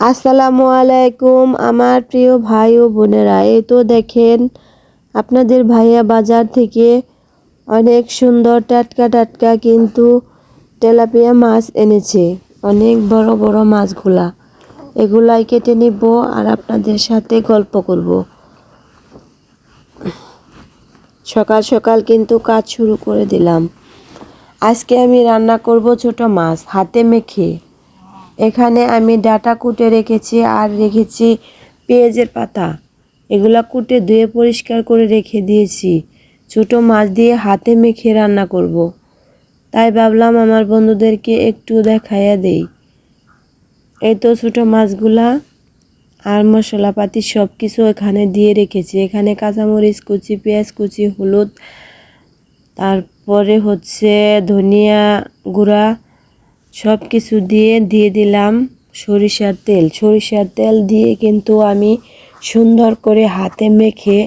আসসালামু আলাইকুম আমার প্রিয় ভাই ও বোনেরা। এই তো দেখেন, আপনাদের ভাইয়া বাজার থেকে অনেক সুন্দর টাটকা টাটকা কিন্তু তেলাপিয়া মাছ এনেছে। অনেক বড় বড় মাছগুলা। এগুলাই কেটে নিব আর আপনাদের সাথে গল্প করব। সকাল সকাল কিন্তু কাজ শুরু করে দিলাম। আজকে আমি রান্না করব ছোট মাছ, হাতে মেখে। এখানে আমি ডাটা কুটে রেখেছি আর রেখেছি পেঁয়াজের পাতা। এগুলা কুটে ধুয়ে পরিষ্কার করে রেখে দিয়েছি। ছোট মাছ দিয়ে হাতে মেখে রান্না করব। তাই ভাবলাম আমার বন্ধুদেরকে একটু দেখাইয়া দেই। এই তো ছোটো মাছগুলা আর মশলাপাতি সব কিছু এখানে দিয়ে রেখেছি। এখানে কাঁচামরিচ কুচি, পেঁয়াজ কুচি, হলুদ, তারপরে হচ্ছে ধনিয়া গুঁড়া সব কিছু দিয়ে দিয়ে দিলাম সরিষার তেল। সরিষার তেল দিয়ে কিন্তু আমি সুন্দর করে হাতে মেখে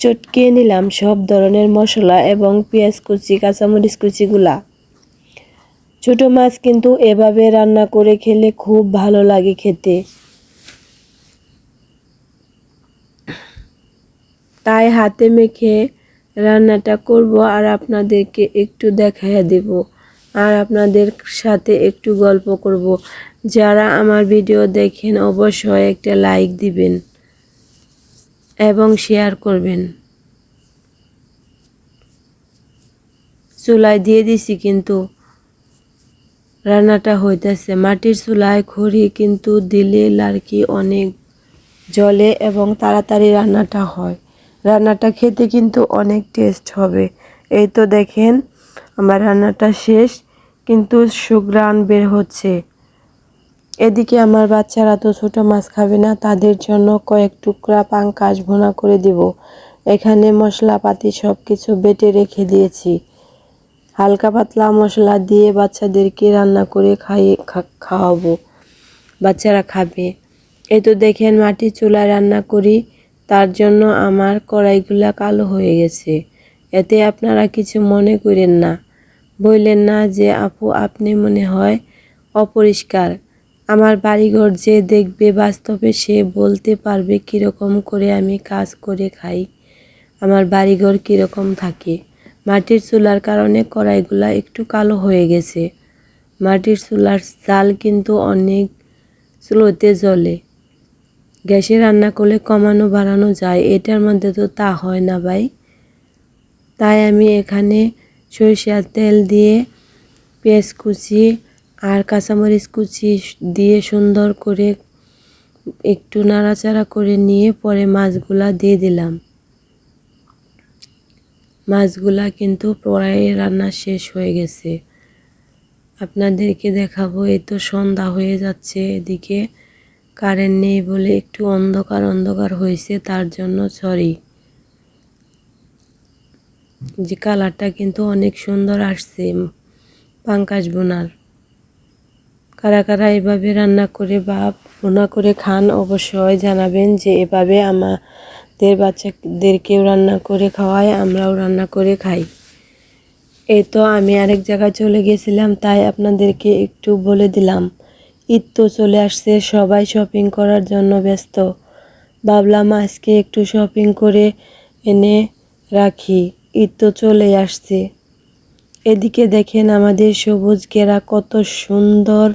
চটকিয়ে নিলাম সব ধরনের মশলা এবং পেঁয়াজ কুচি, কাঁচামরিচ কুচিগুলা। ছোট মাছ কিন্তু এভাবে রান্না করে খেলে খুব ভালো লাগে খেতে। তাই হাতে মেখে রান্নাটা করব আর আপনাদেরকে একটু দেখাইয়া দেব। আর আপনাদের সাথে একটু গল্প করব। যারা আমার ভিডিও দেখেন, অবশ্যই একটা লাইক দিবেন এবং শেয়ার করবেন। চুলায় দিয়ে দিছি কিন্তু রান্নাটা হইতেছে। মাটির চুলায় খড়ি কিন্তু দিলে লার্কি অনেক জলে এবং তাড়াতাড়ি রান্নাটা হয়। রান্নাটা খেতে কিন্তু অনেক টেস্ট হবে। এই তো দেখেন আমার রান্নাটা শেষ, কিন্তু সুগ্রান বের হচ্ছে। এদিকে আমার বাচ্চারা তো ছোটো, মাছ খাবে না, তাদের জন্য কয়েক টুকরা পাঙ্কাশ ভোনা করে দিব। এখানে মশলাপাতি সব কিছু বেটে রেখে দিয়েছি। হালকা পাতলা মশলা দিয়ে বাচ্চাদেরকে রান্না করে খাইয়ে খাওয়াবো। বাচ্চারা খাবে। এই তো দেখেন মাটির চুলায় রান্না করি, তার জন্য আমার কড়াইগুলা কালো হয়ে গেছে। এতে আপনারা কিছু মনে করেন না। বললেন, না যে আপু, আপনি মনে হয় অপরিষ্কার। আমার বাড়িঘর যে দেখবে বাস্তবে সে বলতে পারবে কীরকম করে আমি কাজ করে খাই। আমার বাড়িঘর কীরকম থাকে। মাটির চুলার কারণে কড়াইগুলা একটু কালো হয়ে গেছে। মাটির চুলার চাল কিন্তু অনেক স্লোতে জ্বলে। গ্যাসে রান্না করলে কমানো বাড়ানো যায়, এটার মধ্যে তো তা হয় না ভাই। তাই আমি এখানে সরিষার তেল দিয়ে পেঁয়াজ কুচি আর কাঁচামরিচ কুচি দিয়ে সুন্দর করে একটু নাড়াচাড়া করে নিয়ে পরে মাছগুলা দিয়ে দিলাম। মাছগুলা কিন্তু প্রায় রান্না শেষ হয়ে গেছে। আপনাদেরকে দেখাবো, এই তো সন্ধ্যা হয়ে যাচ্ছে, এদিকে কারেন্ট নেই বলে একটু অন্ধকার অন্ধকার হয়েছে, তার জন্য সরি। যে কালারটা কিন্তু অনেক সুন্দর আসছে, পাঙ্কাশ বোনার। কারা কারা এভাবে রান্না করে বা বোনা করে খান অবশ্যই জানাবেন যে এভাবে আমাদের বাচ্চাদেরকেও রান্না করে খাওয়াই আমরাও রান্না করে খাই। এই তো আমি আরেক জায়গায় চলে গেছিলাম, তাই আপনাদেরকে একটু বলে দিলাম। ঈদ তো চলে আসছে, সবাই শপিং করার জন্য ব্যস্ত। ভাবলাম আজকে একটু শপিং করে এনে রাখি। ঈদ তো চলে আসছে। এদিকে দেখেন আমাদের সবুজ ঘেরা কত সুন্দর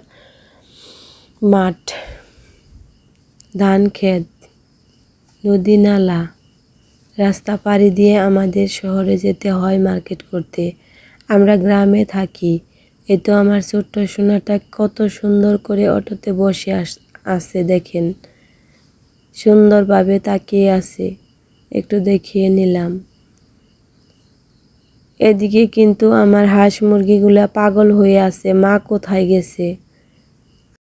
মাঠ। ধান ক্ষেত নদী নালা, রাস্তা পাড়ি দিয়ে আমাদের শহরে যেতে হয় মার্কেট করতে। আমরা গ্রামে থাকি। এ তো আমার ছোট্ট সোনাটা কত সুন্দর করে অটোতে বসে আস, আছে দেখেন। সুন্দরভাবে তাকিয়ে আছে। একটু দেখিয়ে নিলাম। এদিকে কিন্তু আমার হাঁস মুরগিগুলা পাগল হয়ে আছে মা কোথায় গেছে?